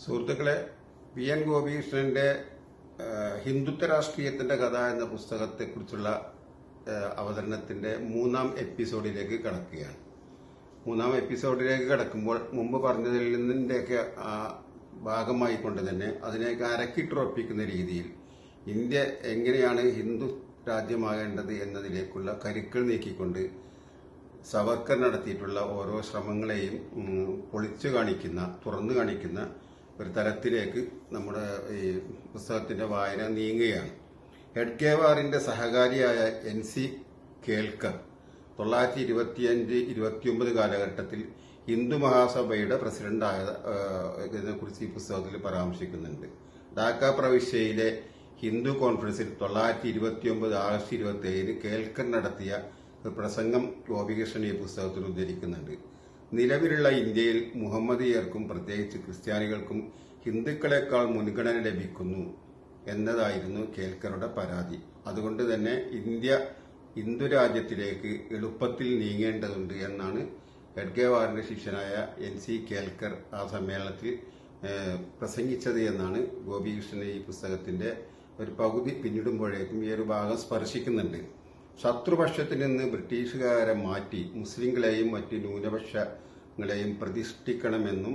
സുഹൃത്തുക്കളെ P N ഗോപികൃഷ്ണന്റെ Hindutva രാഷ്ട്രീയത്തിന്റെ കഥ എന്ന പുസ്തകത്തെക്കുറിച്ചുള്ള അവതരണത്തിന്റെ മൂന്നാം എപ്പിസോഡിലേക്ക് കടക്കുകയാണ്. മൂന്നാം എപ്പിസോഡിലേക്ക് കടക്കുമ്പോൾ മുമ്പ് പറഞ്ഞതിൽ നിന്നിന്റെയൊക്കെ ആ, ഭാഗമായിക്കൊണ്ട് തന്നെ അതിനെയൊക്കെ അരക്കിട്ടുറപ്പിക്കുന്ന രീതിയിൽ ഇന്ത്യ എങ്ങനെയാണ് ഹിന്ദു രാജ്യമാകേണ്ടത് എന്നതിലേക്കുള്ള കരുക്കൾ നീക്കിക്കൊണ്ട് സവർക്കർ നടത്തിയിട്ടുള്ള ഓരോ ശ്രമങ്ങളെയും പൊളിച്ചു കാണിക്കുന്ന തുറന്നു കാണിക്കുന്ന ഒരു തലത്തിലേക്ക് നമ്മുടെ ഈ പുസ്തകത്തിന്റെ വായന നീങ്ങുകയാണ്. ഹെഡ്ഗേവാറിന്റെ സഹകാരിയായ എൻ സി കേൽക്കർ തൊള്ളായിരത്തി ഇരുപത്തിയഞ്ച് ഇരുപത്തിയൊമ്പത് കാലഘട്ടത്തിൽ ഹിന്ദു മഹാസഭയുടെ പ്രസിഡന്റായ ഇതിനെക്കുറിച്ച് ഈ പുസ്തകത്തിൽ പരാമർശിക്കുന്നുണ്ട്. ഡാക്ക പ്രവിശ്യയിലെ ഹിന്ദു കോൺഫറൻസിൽ തൊള്ളായിരത്തി ഇരുപത്തിയൊമ്പത് ആഗസ്റ്റ് ഇരുപത്തി ഏഴിന് കേൽക്കർ നടത്തിയ ഒരു പ്രസംഗം ഗോപികൃഷ്ണൻ ഈ പുസ്തകത്തിൽ ഉദ്ധരിക്കുന്നുണ്ട്. നിലവിലുള്ള ഇന്ത്യയിൽ മുഹമ്മദീയർക്കും പ്രത്യേകിച്ച് ക്രിസ്ത്യാനികൾക്കും ഹിന്ദുക്കളെക്കാൾ മുൻഗണന ലഭിക്കുന്നു എന്നതായിരുന്നു കേൽക്കറുടെ പരാതി. അതുകൊണ്ട് തന്നെ ഇന്ത്യ ഹിന്ദു രാജ്യത്തിലേക്ക് എളുപ്പത്തിൽ നീങ്ങേണ്ടതുണ്ട് എന്നാണ് എഡ്ഗേവാറിന്റെ ശിഷ്യനായ എൻ സി കേൽക്കർ ആ സമ്മേളനത്തിൽ പ്രസംഗിച്ചത് എന്നാണ് ഗോപികൃഷ്ണൻ ഈ പുസ്തകത്തിന്റെ ഒരു പകുതി പിന്നിടുമ്പോഴേക്കും ഈ ഒരു ഭാഗം സ്പർശിക്കുന്നുണ്ട്. ശത്രുപക്ഷത്തിൽ നിന്ന് ബ്രിട്ടീഷുകാരെ മാറ്റി മുസ്ലിങ്ങളെയും മറ്റ് ന്യൂനപക്ഷങ്ങളെയും പ്രതിഷ്ഠിക്കണമെന്നും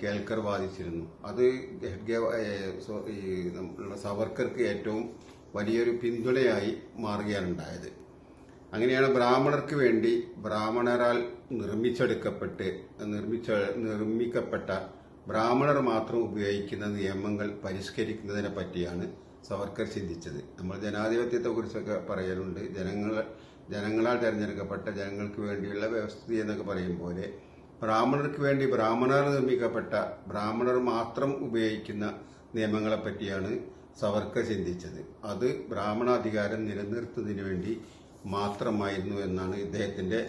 കേൽക്കർ വാദിച്ചിരുന്നു. അത് സവർക്കർക്ക് ഏറ്റവും വലിയൊരു പിന്തുണയായി മാറുകയാണ് ഉണ്ടായത് അങ്ങനെയാണ് ബ്രാഹ്മണർക്ക് വേണ്ടി ബ്രാഹ്മണരാൽ നിർമ്മിച്ചെടുക്കപ്പെട്ട് നിർമ്മിച്ച നിർമ്മിക്കപ്പെട്ട ബ്രാഹ്മണർ മാത്രം ഉപയോഗിക്കുന്ന നിയമങ്ങൾ പരിഷ്കരിക്കുന്നതിനെ പറ്റിയാണ് സവർക്കർ ചിന്തിച്ചത്. നമ്മൾ ജനാധിപത്യത്തെ കുറിച്ചൊക്കെ പറയലുണ്ട്. ജനങ്ങൾ ജനങ്ങളാൽ തിരഞ്ഞെടുക്കപ്പെട്ട ജനങ്ങൾക്ക് വേണ്ടിയുള്ള വ്യവസ്ഥിതി എന്നൊക്കെ പറയും പോലെ ബ്രാഹ്മണർക്ക് വേണ്ടി ബ്രാഹ്മണർ നിർമ്മിക്കപ്പെട്ട ബ്രാഹ്മണർ മാത്രം ഉപയോഗിക്കുന്ന നിയമങ്ങളെ പറ്റിയാണ് സവർക്കർ ചിന്തിച്ചത്. അത് ബ്രാഹ്മണാധികാരം നിലനിർത്തുന്നതിന് വേണ്ടി മാത്രമായിരുന്നു എന്നാണ് ഇദ്ദേഹത്തിന്റെ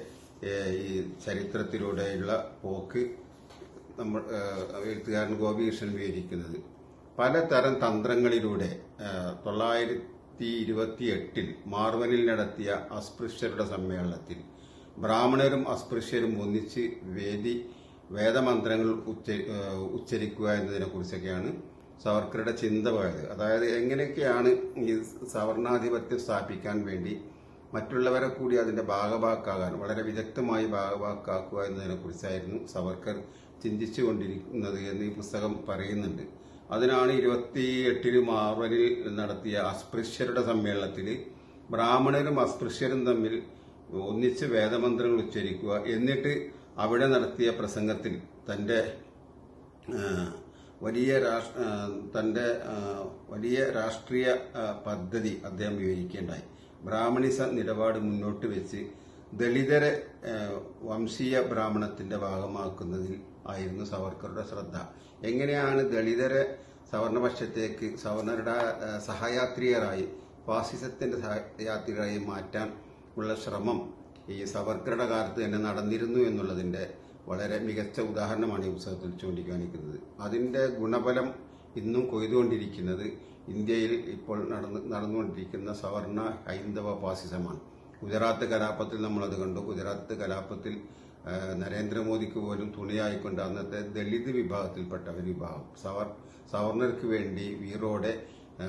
ഏഹ്, ഈ ചരിത്രത്തിലൂടെയുള്ള പോക്ക് നമ്മൾ എഴുത്തുകാരൻ ഗോപികൃഷ്ണൻ വിവരിക്കുന്നത്. പലതരം തന്ത്രങ്ങളിലൂടെ തൊള്ളായിരത്തി ഇരുപത്തി എട്ടിൽ മാർവനിൽ നടത്തിയ അസ്പൃശ്യരുടെ സമ്മേളനത്തിൽ ബ്രാഹ്മണരും അസ്പൃശ്യരും ഒന്നിച്ച് വേദി വേദമന്ത്രങ്ങൾ ഉച്ച- ഉച്ചരിക്കുക എന്നതിനെ കുറിച്ചൊക്കെയാണ് സവർക്കറുടെ ചിന്ത പോയത്. അതായത് എങ്ങനെയൊക്കെയാണ് ഈ സവർണാധിപത്യം സ്ഥാപിക്കാൻ വേണ്ടി മറ്റുള്ളവരെ കൂടി അതിന്റെ ഭാഗവാക്കാകാൻ വളരെ വിദഗ്ധമായി ഭാഗവാക്കാക്കുക എന്നതിനെ കുറിച്ചായിരുന്നു സവർക്കർ ചിന്തിച്ചുകൊണ്ടിരിക്കുന്നത് എന്ന് ഈ പുസ്തകം പറയുന്നുണ്ട്. അതിനാണ് ഇരുപത്തി എട്ടിന് മാർവലിൽ നടത്തിയ അസ്പൃശ്യരുടെ സമ്മേളനത്തിൽ ബ്രാഹ്മണരും അസ്പൃശ്യരും തമ്മിൽ ഒന്നിച്ച് വേദമന്ത്രങ്ങൾ ഉച്ചരിക്കുക എന്നിട്ട് അവിടെ നടത്തിയ പ്രസംഗത്തിൽ തന്റെ വലിയ തന്റെ വലിയ രാഷ്ട്രീയ പദ്ധതി അദ്ദേഹം വിവരിക്കേണ്ടായി. ബ്രാഹ്മണിസ നിലപാട് മുന്നോട്ട് വെച്ച് ദളിതരെ വംശീയ ബ്രാഹ്മണത്തിന്റെ ഭാഗമാക്കുന്നതിൽ ആയിരുന്നു സവർക്കറുടെ ശ്രദ്ധ. എങ്ങനെയാണ് ദളിതരെ സവർണപക്ഷത്തേക്ക് സവർണരുടെ സഹയാത്രികരായി ഫാസിസത്തിന്റെ സഹയാത്രികരായി മാറ്റാൻ ഉള്ള ശ്രമം ഈ സവർക്കറുടെ കാലത്ത് തന്നെ നടന്നിരുന്നു എന്നുള്ളതിന്റെ വളരെ മികച്ച ഉദാഹരണമാണ് ഈ പുസ്തകത്തിൽ ചൂണ്ടിക്കാണിക്കുന്നത്. അതിന്റെ ഗുണഫലം ഇന്നും കൊയ്തുകൊണ്ടിരിക്കുന്നത് ഇന്ത്യയിൽ ഇപ്പോൾ നടന്ന് നടന്നുകൊണ്ടിരിക്കുന്ന സവർണ ഹൈന്ദവ ഫാസിസമാണ്. ഗുജറാത്ത് കലാപത്തിൽ നമ്മളത് കണ്ടു. ഗുജറാത്ത് കലാപത്തിൽ നരേന്ദ്രമോദിക്ക് പോലും തുണയായിക്കൊണ്ട് അന്നത്തെ ദളിത് വിഭാഗത്തിൽപ്പെട്ട ഒരു വിഭാഗം സവർ സവർണർക്ക് വേണ്ടി വീറോടെ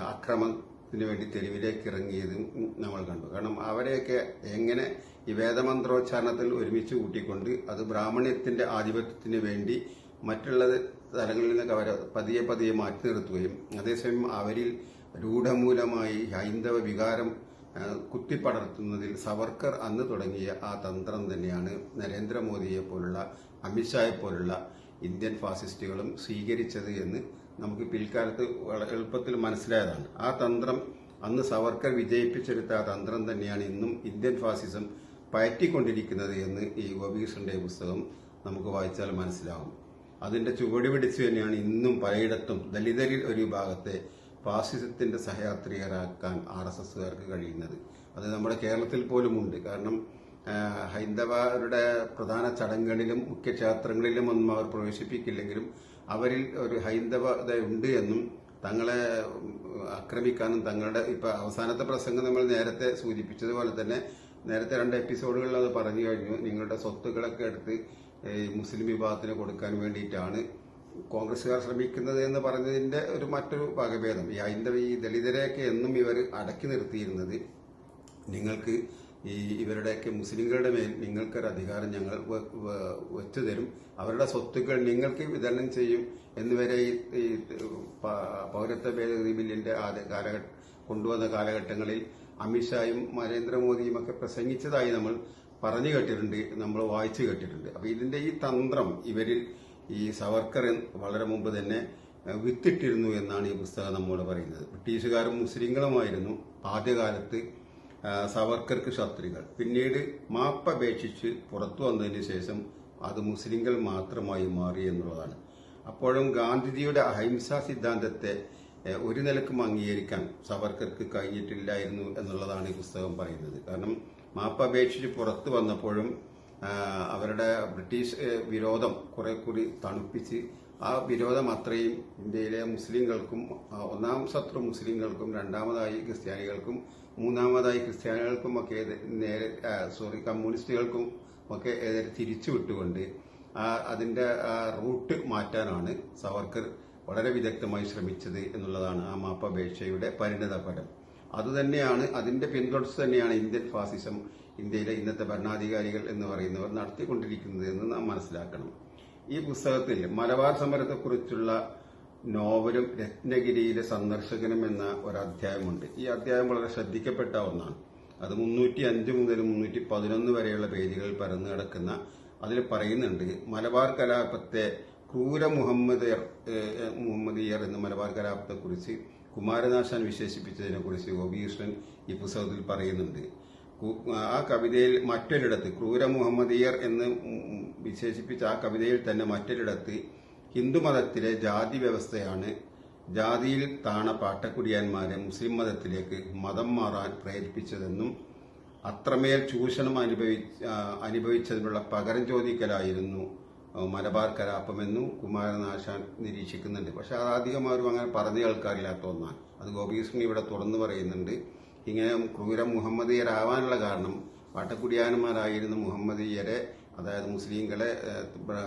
അക്രമത്തിന് വേണ്ടി തെരുവിലേക്ക് ഇറങ്ങിയതും നമ്മൾ കണ്ടു. കാരണം അവരെയൊക്കെ എങ്ങനെ ഈ വേദമന്ത്രോച്ചാരണത്തിൽ ഒരുമിച്ച് കൂട്ടിക്കൊണ്ട് അത് ബ്രാഹ്മണ്യത്തിന്റെ ആധിപത്യത്തിന് വേണ്ടി മറ്റുള്ള സ്ഥലങ്ങളിൽ നിന്നൊക്കെ അവരെ പതിയെ പതിയെ മാറ്റി നിർത്തുകയും അതേസമയം അവരിൽ രൂഢമൂലമായി ഹൈന്ദവ വികാരം കുത്തിപ്പടർത്തുന്നതിൽ സവർക്കർ അന്ന് തുടങ്ങിയ ആ തന്ത്രം തന്നെയാണ് നരേന്ദ്രമോദിയെ പോലുള്ള അമിത്ഷായെ പോലുള്ള ഇന്ത്യൻ ഫാസിസ്റ്റുകളും സ്വീകരിച്ചത് എന്ന് നമുക്ക് പിൽക്കാലത്ത് എളുപ്പത്തിൽ മനസ്സിലായതാണ്. ആ തന്ത്രം അന്ന് സവർക്കർ വിജയിപ്പിച്ചെടുത്ത ആ തന്ത്രം തന്നെയാണ് ഇന്നും ഇന്ത്യൻ ഫാസിസം പയറ്റിക്കൊണ്ടിരിക്കുന്നത് എന്ന് ഈ ഗോപികൃഷ്ണന്റെ പുസ്തകം നമുക്ക് വായിച്ചാൽ മനസ്സിലാവും. അതിന്റെ ചുവട് പിടിച്ചു തന്നെയാണ് ഇന്നും പലയിടത്തും ദലിതരിൽ ഒരു വിഭാഗത്തെ ഫാസിസത്തിന്റെ സഹയാത്രികരാക്കാൻ ആർ എസ് എസ്സുകാർക്ക് കഴിയുന്നത്. അത് നമ്മുടെ കേരളത്തിൽ പോലും ഉണ്ട് കാരണം ഹൈന്ദവരുടെ പ്രധാന ചടങ്ങുകളിലും മുഖ്യ ക്ഷേത്രങ്ങളിലും ഒന്നും അവർ പ്രവേശിപ്പിക്കില്ലെങ്കിലും അവരിൽ ഒരു ഹൈന്ദവത ഉണ്ട് എന്നും തങ്ങളെ ആക്രമിക്കാനും തങ്ങളുടെ ഇപ്പം അവസാനത്തെ പ്രസംഗം നമ്മൾ നേരത്തെ സൂചിപ്പിച്ചതുപോലെ തന്നെ നേരത്തെ രണ്ട് എപ്പിസോഡുകളിൽ അത് പറഞ്ഞു കഴിഞ്ഞു. നിങ്ങളുടെ സ്വത്തുക്കളൊക്കെ എടുത്ത് മുസ്ലിം വിഭാഗത്തിന് കൊടുക്കാൻ വേണ്ടിയിട്ടാണ് കോൺഗ്രസ്സുകാർ ശ്രമിക്കുന്നത് എന്ന് പറഞ്ഞതിന്റെ ഒരു മറ്റൊരു വകഭേദം. ഈ ഹൈന്ദവ ഈ ദളിതരെയൊക്കെ എന്നും ഇവർ അടക്കി നിർത്തിയിരുന്നത് നിങ്ങൾക്ക് ഈ ഇവരുടെയൊക്കെ മുസ്ലിങ്ങളുടെ മേൽ നിങ്ങൾക്കൊരു അധികാരം ഞങ്ങൾ വെച്ചു തരും അവരുടെ സ്വത്തുക്കൾ നിങ്ങൾക്ക് വിതരണം ചെയ്യും എന്നിവരെ ഈ പൗരത്വ ഭേദഗതി ബില്ലിന്റെ കാലഘട്ട കൊണ്ടുവന്ന കാലഘട്ടങ്ങളിൽ അമിത്ഷായും നരേന്ദ്രമോദിയും ഒക്കെ പ്രസംഗിച്ചതായി നമ്മൾ പറഞ്ഞു കേട്ടിട്ടുണ്ട് നമ്മൾ വായിച്ചു കേട്ടിട്ടുണ്ട്. അപ്പൊ ഇതിന്റെ ഈ തന്ത്രം ഇവരിൽ ഈ സവർക്കർ വളരെ മുമ്പ് തന്നെ വിത്തിട്ടിരുന്നു എന്നാണ് ഈ പുസ്തകം നമ്മോട് പറയുന്നത്. ബ്രിട്ടീഷുകാരും മുസ്ലിങ്ങളുമായിരുന്നു ആദ്യകാലത്ത് സവർക്കർക്ക് ശത്രുക്കൾ. പിന്നീട് മാപ്പപേക്ഷിച്ച് പുറത്തു വന്നതിന് ശേഷം അത് മുസ്ലിങ്ങൾ മാത്രമായി മാറി എന്നുള്ളതാണ്. അപ്പോഴും ഗാന്ധിജിയുടെ അഹിംസാ സിദ്ധാന്തത്തെ ഒരു നിലക്കും അംഗീകരിക്കാൻ സവർക്കർക്ക് കഴിഞ്ഞിട്ടില്ലായിരുന്നു എന്നുള്ളതാണ് ഈ പുസ്തകം പറയുന്നത്. കാരണം മാപ്പപേക്ഷിച്ച് പുറത്തു വന്നപ്പോഴും അവരുടെ ബ്രിട്ടീഷ് വിരോധം കുറെ കൂടി തണുപ്പിച്ച് ആ വിരോധം അത്രയും ഇന്ത്യയിലെ മുസ്ലിങ്ങൾക്കും ഒന്നാം ശത്രു മുസ്ലിങ്ങൾക്കും രണ്ടാമതായി ക്രിസ്ത്യാനികൾക്കും മൂന്നാമതായി ക്രിസ്ത്യാനികൾക്കും ഒക്കെ നേരെ സോറി കമ്മ്യൂണിസ്റ്റുകൾക്കും ഒക്കെ എതിരെ തിരിച്ചു വിട്ടുകൊണ്ട് അതിന്റെ റൂട്ട് മാറ്റാനാണ് സവർക്കർ വളരെ വിദഗ്ധമായി ശ്രമിച്ചത് എന്നുള്ളതാണ് ആ മാപ്പപേക്ഷയുടെ പരിണത ഫലം അതുതന്നെയാണ് അതിന്റെ പിന്തുടർച്ച തന്നെയാണ് ഇന്ത്യൻ ഫാസിസം ഇന്ത്യയിലെ ഇന്നത്തെ ഭരണാധികാരികൾ എന്ന് പറയുന്നവർ നടത്തിക്കൊണ്ടിരിക്കുന്നത് എന്ന് നാം മനസ്സിലാക്കണം. ഈ പുസ്തകത്തിൽ മലബാർ സമരത്തെക്കുറിച്ചുള്ള നോവലും രത്നഗിരിയിലെ സന്ദർശകനും എന്ന ഒരു അധ്യായമുണ്ട് ഈ അധ്യായം വളരെ ശ്രദ്ധിക്കപ്പെട്ട ഒന്നാണ്. അത് മുന്നൂറ്റി അഞ്ച് മുതൽ മുന്നൂറ്റി പതിനൊന്ന് വരെയുള്ള പേജുകളിൽ പരന്നു കിടക്കുന്ന അതിൽ പറയുന്നുണ്ട് മലബാർ കലാപത്തെ ക്രൂര മുഹമ്മദ് മുഹമ്മദിയർ എന്ന മലബാർ കലാപത്തെക്കുറിച്ച് കുമാരനാശാൻ വിശേഷിപ്പിച്ചതിനെ കുറിച്ച് ഗോപികൃഷ്ണൻ ഈ പുസ്തകത്തിൽ പറയുന്നുണ്ട്. ആ കവിതയിൽ മറ്റൊരിടത്ത് ക്രൂര മുഹമ്മദിയർ എന്ന് വിശേഷിപ്പിച്ച ആ കവിതയിൽ തന്നെ മറ്റൊരിടത്ത് ഹിന്ദുമതത്തിലെ ജാതി വ്യവസ്ഥയാണ് ജാതിയിൽ താണ പാട്ടക്കുടിയാന്മാരെ മുസ്ലിം മതത്തിലേക്ക് മതം മാറാൻ പ്രേരിപ്പിച്ചതെന്നും അത്രമേൽ ചൂഷണം അനുഭവി അനുഭവിച്ചതിനുള്ള പകരം ചോദിക്കലായിരുന്നു മലബാർ കലാപമെന്നും കുമാരനാശാൻ നിരീക്ഷിക്കുന്നുണ്ട്. പക്ഷെ അധികം ആരും അങ്ങനെ പറഞ്ഞു കേൾക്കാറില്ലാത്ത ഒന്നാണ്. അത് ഗോപീകൃഷ്ണൻ ഇവിടെ തുറന്നു പറയുന്നുണ്ട്. ഇങ്ങനെ ക്രൂര മുഹമ്മദീയരാവാനുള്ള കാരണം പാട്ടക്കുടിയാന്മാരായിരുന്ന മുഹമ്മദീയരെ അതായത് മുസ്ലിങ്ങളെ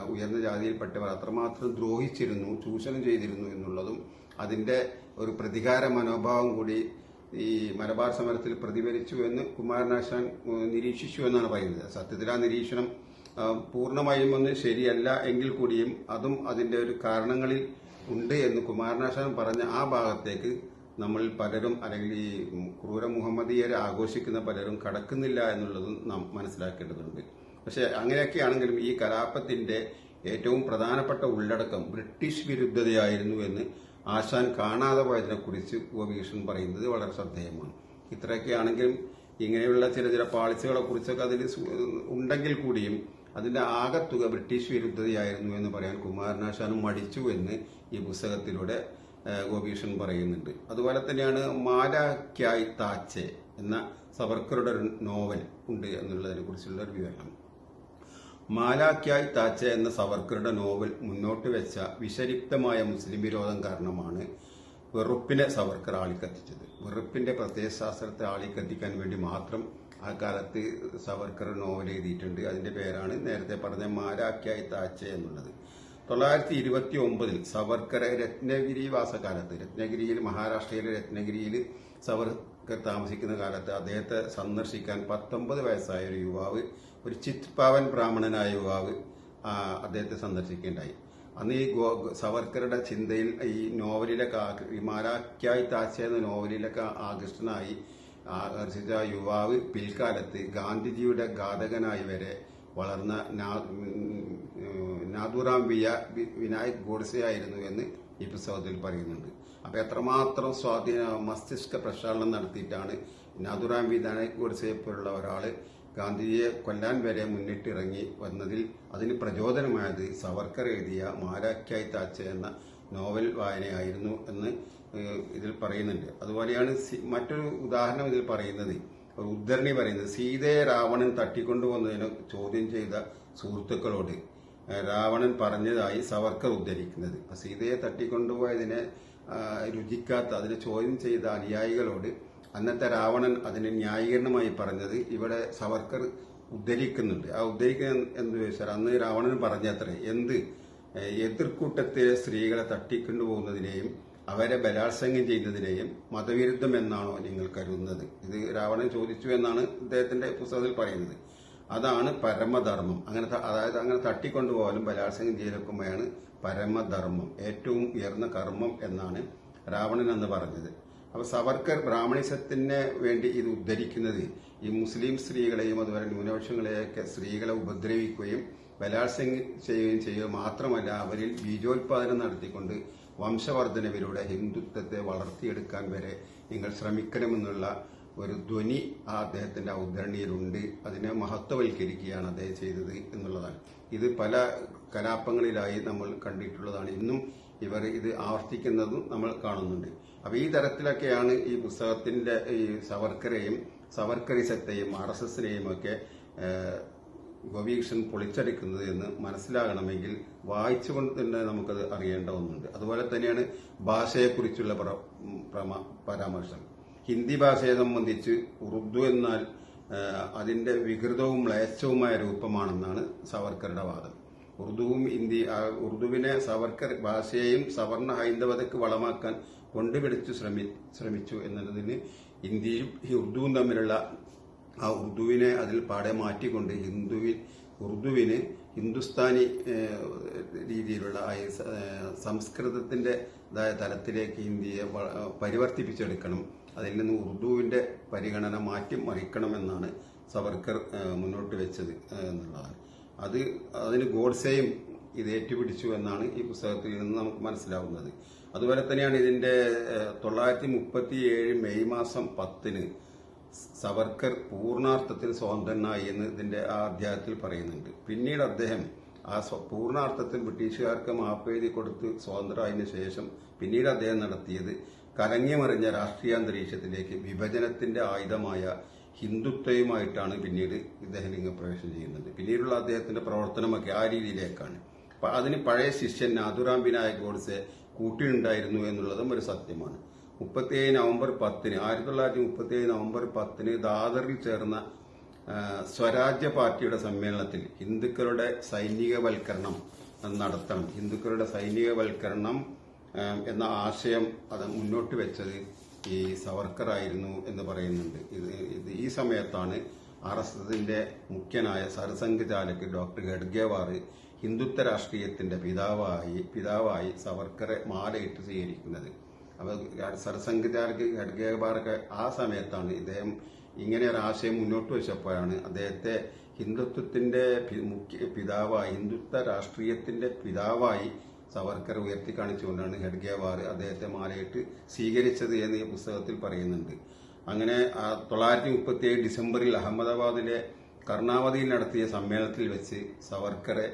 ഉയർന്ന ജാതിയിൽപ്പെട്ടവർ അത്രമാത്രം ദ്രോഹിച്ചിരുന്നു ചൂഷണം ചെയ്തിരുന്നു എന്നുള്ളതും അതിന്റെ ഒരു പ്രതികാര മനോഭാവം കൂടി ഈ മലബാർ സമരത്തിൽ പ്രതിഫലിച്ചു എന്ന് കുമാരനാശാൻ നിരീക്ഷിച്ചു എന്നാണ് പറയുന്നത്. സത്യത്തിൽ ആ നിരീക്ഷണം പൂർണമായും ഒന്ന് ശരിയല്ല എങ്കിൽ കൂടിയും അതും അതിന്റെ ഒരു കാരണങ്ങളിൽ ഉണ്ട് എന്ന് കുമാരനാശാൻ പറഞ്ഞ ആ ഭാഗത്തേക്ക് നമ്മൾ പലരും അല്ലെങ്കിൽ ഈ ക്രൂര മുഹമ്മദീയരെ ആഘോഷിക്കുന്ന പലരും കടക്കുന്നില്ല എന്നുള്ളതും നാം മനസ്സിലാക്കേണ്ടതുണ്ട്. പക്ഷെ അങ്ങനെയൊക്കെയാണെങ്കിലും ഈ കലാപത്തിന്റെ ഏറ്റവും പ്രധാനപ്പെട്ട ഉള്ളടക്കം ബ്രിട്ടീഷ് വിരുദ്ധതയായിരുന്നു എന്ന് ആശാൻ കാണാതെ പോയതിനെ കുറിച്ച് ഗോപികൃഷ്ണൻ പറയുന്നത് വളരെ ശ്രദ്ധേയമാണ്. ഇത്രയൊക്കെയാണെങ്കിലും ഇങ്ങനെയുള്ള ചില ചില പാളിച്ചകളെ കുറിച്ചൊക്കെ അതിൽ ഉണ്ടെങ്കിൽ കൂടിയും അതിന്റെ ആകത്തുക ബ്രിട്ടീഷ് വിരുദ്ധതയായിരുന്നു എന്ന് പറയാൻ കുമാരനാശാനും മടിച്ചു എന്ന് ഈ പുസ്തകത്തിലൂടെ ഗോപീഷൻ പറയുന്നുണ്ട്. അതുപോലെ തന്നെയാണ് മാലാക്യായ് താച്ചെ എന്ന സവർക്കറുടെ ഒരു നോവൽ ഉണ്ട് എന്നുള്ളതിനെ കുറിച്ചുള്ള ഒരു വിവരണം. മാലാക്യായ് താച്ച എന്ന സവർക്കറുടെ നോവൽ മുന്നോട്ട് വെച്ച വിഷലിപ്തമായ മുസ്ലിം വിരോധം കാരണമാണ് വെറുപ്പിനെ സവർക്കർ ആളിക്കത്തിച്ചത്. വെറുപ്പിന്റെ പ്രത്യയശാസ്ത്രത്തെ ആളിക്കത്തിക്കാൻ വേണ്ടി മാത്രം ആ കാലത്ത് സവർക്കർ നോവൽ എഴുതിയിട്ടുണ്ട്. അതിന്റെ പേരാണ് നേരത്തെ പറഞ്ഞ മാരാഖ്യായ താച്ച എന്നുള്ളത്. തൊള്ളായിരത്തി ഇരുപത്തി ഒമ്പതിൽ സവർക്കർ രത്നഗിരി വാസകാലത്ത് രത്നഗിരിയിൽ മഹാരാഷ്ട്രയിലെ രത്നഗിരിയിൽ സവർക്കർ താമസിക്കുന്ന കാലത്ത് അദ്ദേഹത്തെ സന്ദർശിക്കാൻ പത്തൊമ്പത് വയസ്സായ ഒരു യുവാവ് ഒരു ചിത്പാവൻ ബ്രാഹ്മണനായ യുവാവ് അദ്ദേഹത്തെ സന്ദർശിക്കേണ്ടായി അന്ന് ഈ സവർക്കറുടെ ചിന്തയിൽ ഈ നോവലിലൊക്കെ മാലാക്യായി താച്ച എന്ന നോവലിലൊക്കെ ആകൃഷ്ടനായി ആകർഷിച്ച യുവാവ് പിൽക്കാലത്ത് ഗാന്ധിജിയുടെ ഘാതകനായി വരെ വളർന്ന നാദുറാം വിയ വിനായക് ഗോഡ്സെ ആയിരുന്നു എന്ന് ഈ പുസ്തകത്തിൽ പറയുന്നുണ്ട്. അപ്പൊ എത്രമാത്രം സ്വാധീന മസ്തിഷ്ക പ്രക്ഷാളനം നടത്തിയിട്ടാണ് നാഥുറാം വിനായക് ഗോഡ്സെയെ പോലുള്ള ഒരാൾ ഗാന്ധിജിയെ കൊല്ലാൻ വരെ മുന്നിട്ടിറങ്ങി വന്നതിൽ അതിന് പ്രചോദനമായത് സവർക്കർ എഴുതിയ മാരാഖ്യായി താച്ച എന്ന നോവൽ വായനയായിരുന്നു എന്ന് ഇതിൽ പറയുന്നുണ്ട്. അതുപോലെയാണ് മറ്റൊരു ഉദാഹരണം ഇതിൽ പറയുന്നത്. ഒരു ഉദ്ധരണി പറയുന്നത് സീതയെ രാവണൻ തട്ടിക്കൊണ്ടുവന്നതിനെ ചോദ്യം ചെയ്ത സുഹൃത്തുക്കളോട് രാവണൻ പറഞ്ഞതായി സവർക്കർ ഉദ്ധരിക്കുന്നത്. സീതയെ തട്ടിക്കൊണ്ടുപോയതിനെ രുചിക്കാത്ത അതിനെ ചോദ്യം ചെയ്ത അനുയായികളോട് അന്നത്തെ രാവണൻ അതിന് ന്യായീകരണമായി പറഞ്ഞത് ഇവിടെ സവർക്കർ ഉദ്ധരിക്കുന്നുണ്ട്. ആ ഉദ്ധരിക്കുന്ന എന്ത് ചോദിച്ചാൽ അന്ന് രാവണൻ പറഞ്ഞത്രേ എന്ത്? എതിർക്കൂട്ടത്തിലെ സ്ത്രീകളെ തട്ടിക്കൊണ്ടുപോകുന്നതിനെയും അവരെ ബലാത്സംഗം ചെയ്യുന്നതിനെയും മതവിരുദ്ധം എന്നാണോ നിങ്ങൾ കരുതുന്നത്? ഇത് രാവണൻ ചോദിച്ചു എന്നാണ് ഇദ്ദേഹത്തിന്റെ പുസ്തകത്തിൽ പറയുന്നത്. അതാണ് പരമധർമ്മം. അങ്ങനെ അതായത് അങ്ങനെ തട്ടിക്കൊണ്ടുപോകാനും ബലാത്സംഗം ചെയ്യലൊക്കുമ്പോഴാണ് പരമധർമ്മം. ഏറ്റവും ഉയർന്ന കർമ്മം എന്നാണ് രാവണൻ എന്ന് പറഞ്ഞത്. അപ്പൊ സവർക്കർ ബ്രാഹ്മണിസത്തിന് വേണ്ടി ഇത് ഉദ്ധരിക്കുന്നത് ഈ മുസ്ലിം സ്ത്രീകളെയും അതുപോലെ ന്യൂനപക്ഷങ്ങളെയൊക്കെ സ്ത്രീകളെ ഉപദ്രവിക്കുകയും ബലാത്സംഗം ചെയ്യുകയും ചെയ്യുക മാത്രമല്ല അവരിൽ ബീജോത്പാദനം നടത്തിക്കൊണ്ട് വംശവർദ്ധനവിലൂടെ ഹിന്ദുത്വത്തെ വളർത്തിയെടുക്കാൻ വരെ നിങ്ങൾ ശ്രമിക്കണമെന്നുള്ള ഒരു ധ്വനി ആ അദ്ദേഹത്തിന്റെ ഉദ്ധരണിയിലുണ്ട്. അതിനെ മഹത്വവൽക്കരിക്കുകയാണ് അദ്ദേഹം ചെയ്തത് എന്നുള്ളതാണ്. ഇത് പല കലാപങ്ങളിലായി നമ്മൾ കണ്ടിട്ടുള്ളതാണ്. ഇന്നും ഇവർ ഇത് ആവർത്തിക്കുന്നതും നമ്മൾ കാണുന്നുണ്ട്. അപ്പൊ ഈ തരത്തിലൊക്കെയാണ് ഈ പുസ്തകത്തിന്റെ ഈ സവർക്കരെയും സവർക്കറിസത്തെയും ആർ എസ് എസിനെയും ഒക്കെ ഗോപീകൃഷ്ണൻ പൊളിച്ചടിക്കുന്നത് എന്ന് മനസ്സിലാകണമെങ്കിൽ വായിച്ചുകൊണ്ട് തന്നെ നമുക്കത് അറിയേണ്ട ഒന്നുണ്ട് അതുപോലെ തന്നെയാണ് ഭാഷയെക്കുറിച്ചുള്ള പ്ര- പരാമർശം. ഹിന്ദി ഭാഷയെ സംബന്ധിച്ച് ഉറുദു എന്നാൽ അതിന്റെ വികൃതവും ലയച്ചവുമായ രൂപമാണെന്നാണ് സവർക്കറുടെ വാദം. ഉറുദുവും ഹിന്ദി ഉറുദുവിനെ സവർക്കർ ഭാഷയെയും സവർണ ഹൈന്ദവതയ്ക്ക് വളമാക്കാൻ കൊണ്ടുപിടിച്ചു ശ്രമി ശ്രമിച്ചു എന്നതിന് ഹിന്ദിയും ഉറുദുവും തമ്മിലുള്ള ആ ഉറുദുവിനെ അതിൽ പാടെ മാറ്റിക്കൊണ്ട് ഹിന്ദുവിൽ ഉറുദുവിന് ഹിന്ദുസ്ഥാനി രീതിയിലുള്ള ആ ഈ സ- ഏഹ്, സംസ്കൃതത്തിന്റെ ഇതായ തലത്തിലേക്ക് ഹിന്ദിയെ പരിവർത്തിപ്പിച്ചെടുക്കണം. അതിൽ നിന്ന് ഉറുദുവിന്റെ പരിഗണന മാറ്റി മറിക്കണമെന്നാണ് സവർക്കർ മുന്നോട്ട് വെച്ചത് എന്നുള്ളതാണ്. അത് അതിന് ഗോഡ്സെയും ഇത് ഏറ്റുപിടിച്ചു എന്നാണ് ഈ പുസ്തകത്തിൽ നിന്ന് നമുക്ക് മനസ്സിലാവുന്നത്. അതുപോലെ തന്നെയാണ് ഇതിന്റെ തൊള്ളായിരത്തി മുപ്പത്തി ഏഴ് മെയ് മാസം പത്തിന് സവർക്കർ പൂർണാർത്ഥത്തിൽ സ്വതന്ത്രനായി എന്ന് ഇതിന്റെ ആ അധ്യായത്തിൽ പറയുന്നുണ്ട്. പിന്നീട് അദ്ദേഹം ആ പൂർണാർത്ഥത്തിൽ ബ്രിട്ടീഷുകാർക്ക് മാപ്പ് എഴുതി കൊടുത്ത് സ്വതന്ത്രമായതിനു ശേഷം പിന്നീട് അദ്ദേഹം നടത്തിയത് കലങ്ങിമറിഞ്ഞ രാഷ്ട്രീയ അന്തരീക്ഷത്തിലേക്ക് വിഭജനത്തിന്റെ ആയുധമായ ഹിന്ദുത്വയുമായിട്ടാണ് പിന്നീട് ഇദ്ദേഹം ഇങ്ങനെ പ്രവേശനം ചെയ്യുന്നത്. പിന്നീടുള്ള അദ്ദേഹത്തിന്റെ പ്രവർത്തനമൊക്കെ ആ രീതിയിലേക്കാണ്. അപ്പം അതിന് പഴയ ശിഷ്യൻ നാഥുറാം വിനായക് ഗോഡ്സെ കൂട്ടിയുണ്ടായിരുന്നു എന്നുള്ളതും ഒരു സത്യമാണ്. മുപ്പത്തിയേഴ് നവംബർ പത്തിന് ആയിരത്തി തൊള്ളായിരത്തി മുപ്പത്തിയേഴ് നവംബർ പത്തിന് ദാദറിൽ ചേർന്ന സ്വരാജ്യ പാർട്ടിയുടെ സമ്മേളനത്തിൽ ഹിന്ദുക്കളുടെ സൈനികവൽക്കരണം നടത്തണം. ഹിന്ദുക്കളുടെ സൈനികവൽക്കരണം എന്ന ആശയം അത് മുന്നോട്ട് വെച്ചത് ഈ സവർക്കർ ആയിരുന്നു എന്ന് പറയുന്നുണ്ട്. ഇത് ഈ സമയത്താണ് ആർ എസ് എസിന്റെ മുഖ്യനായ സർസംഘ് ചാലക് ഡോക്ടർ ഖഡ്ഗേവാർ ഹിന്ദുത്വ രാഷ്ട്രീയത്തിന്റെ പിതാവായി പിതാവായി സവർക്കറെ മാലയിട്ട് സ്വീകരിക്കുന്നത്. അപ്പൊ സർസംഘ് ചാലക് ഖഡ്ഗേവാർക്ക് ആ സമയത്താണ് ഇദ്ദേഹം ഇങ്ങനെ ഒരു ആശയം മുന്നോട്ട് വെച്ചപ്പോഴാണ് അദ്ദേഹത്തെ ഹിന്ദുത്വത്തിന്റെ മുഖ്യ പിതാവായി ഹിന്ദുത്വ രാഷ്ട്രീയത്തിന്റെ പിതാവായി സവർക്കർ ഉയർത്തി കാണിച്ചുകൊണ്ടാണ് ഹെഡ്ഗേവാർ അദ്ദേഹത്തെ മാലയിട്ട് സ്വീകരിച്ചത് എന്ന് ഈ പുസ്തകത്തിൽ പറയുന്നുണ്ട്. അങ്ങനെ തൊള്ളായിരത്തി മുപ്പത്തി ഏഴ് ഡിസംബറിൽ അഹമ്മദാബാദിലെ കർണാവതിയിൽ നടത്തിയ സമ്മേളനത്തിൽ വെച്ച് സവർക്കറെ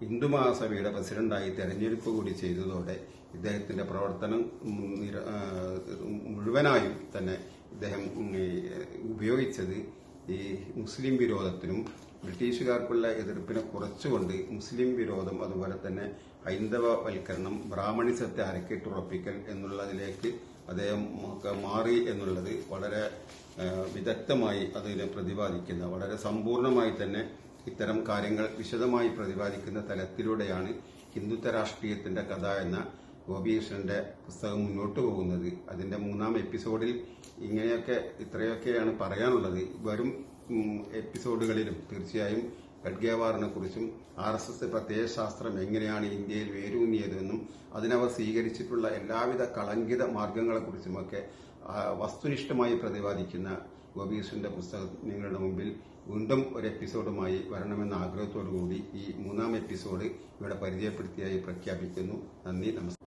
ഹിന്ദു മഹാസഭയുടെ പ്രസിഡന്റായി തെരഞ്ഞെടുപ്പ് കൂടി ചെയ്തതോടെ ഇദ്ദേഹത്തിന്റെ പ്രവർത്തനം മുഴുവനായും തന്നെ ഇദ്ദേഹം ഉപയോഗിച്ചത് ഈ മുസ്ലിം വിരോധത്തിനും ബ്രിട്ടീഷുകാർക്കുള്ള എതിർപ്പിനെ കുറച്ചുകൊണ്ട് മുസ്ലിം വിരോധം അതുപോലെ തന്നെ ഹൈന്ദവവൽക്കരണം ബ്രാഹ്മണിസത്തെ അരക്കിട്ടുറപ്പിക്കൽ എന്നുള്ളതിലേക്ക് അദ്ദേഹം മാറി എന്നുള്ളത് വളരെ വിദഗ്ധമായി അതിനെ പ്രതിപാദിക്കുന്ന വളരെ സമ്പൂർണമായി തന്നെ ഇത്തരം കാര്യങ്ങൾ വിശദമായി പ്രതിപാദിക്കുന്ന തലത്തിലൂടെയാണ് ഹിന്ദുത്വ രാഷ്ട്രീയത്തിന്റെ കഥ എന്ന ഗോപികൃഷ്ണന്റെ പുസ്തകം മുന്നോട്ട് പോകുന്നത്. അതിന്റെ മൂന്നാം എപ്പിസോഡിൽ ഇങ്ങനെയൊക്കെ ഇത്രയൊക്കെയാണ് പറയാനുള്ളത്. വരും എപ്പിസോഡുകളിലും തീർച്ചയായും ഖഡ്ഗേവാറിനെ കുറിച്ചും ആർ എസ് എസ് പ്രത്യയശാസ്ത്രം എങ്ങനെയാണ് ഇന്ത്യയിൽ വേരൂന്നിയതെന്നും അതിനവർ സ്വീകരിച്ചിട്ടുള്ള എല്ലാവിധ കളങ്കിത മാർഗങ്ങളെക്കുറിച്ചുമൊക്കെ വസ്തുനിഷ്ഠമായി പ്രതിപാദിക്കുന്ന ഗോപീകൃഷ്ണന്റെ പുസ്തകം നിങ്ങളുടെ മുമ്പിൽ വീണ്ടും ഒരു എപ്പിസോഡുമായി വരണമെന്ന ആഗ്രഹത്തോടു കൂടി ഈ മൂന്നാം എപ്പിസോഡ് ഇവിടെ പരിചയപ്പെടുത്തിയായി പ്രഖ്യാപിക്കുന്നു. നന്ദി നമസ്കാരം.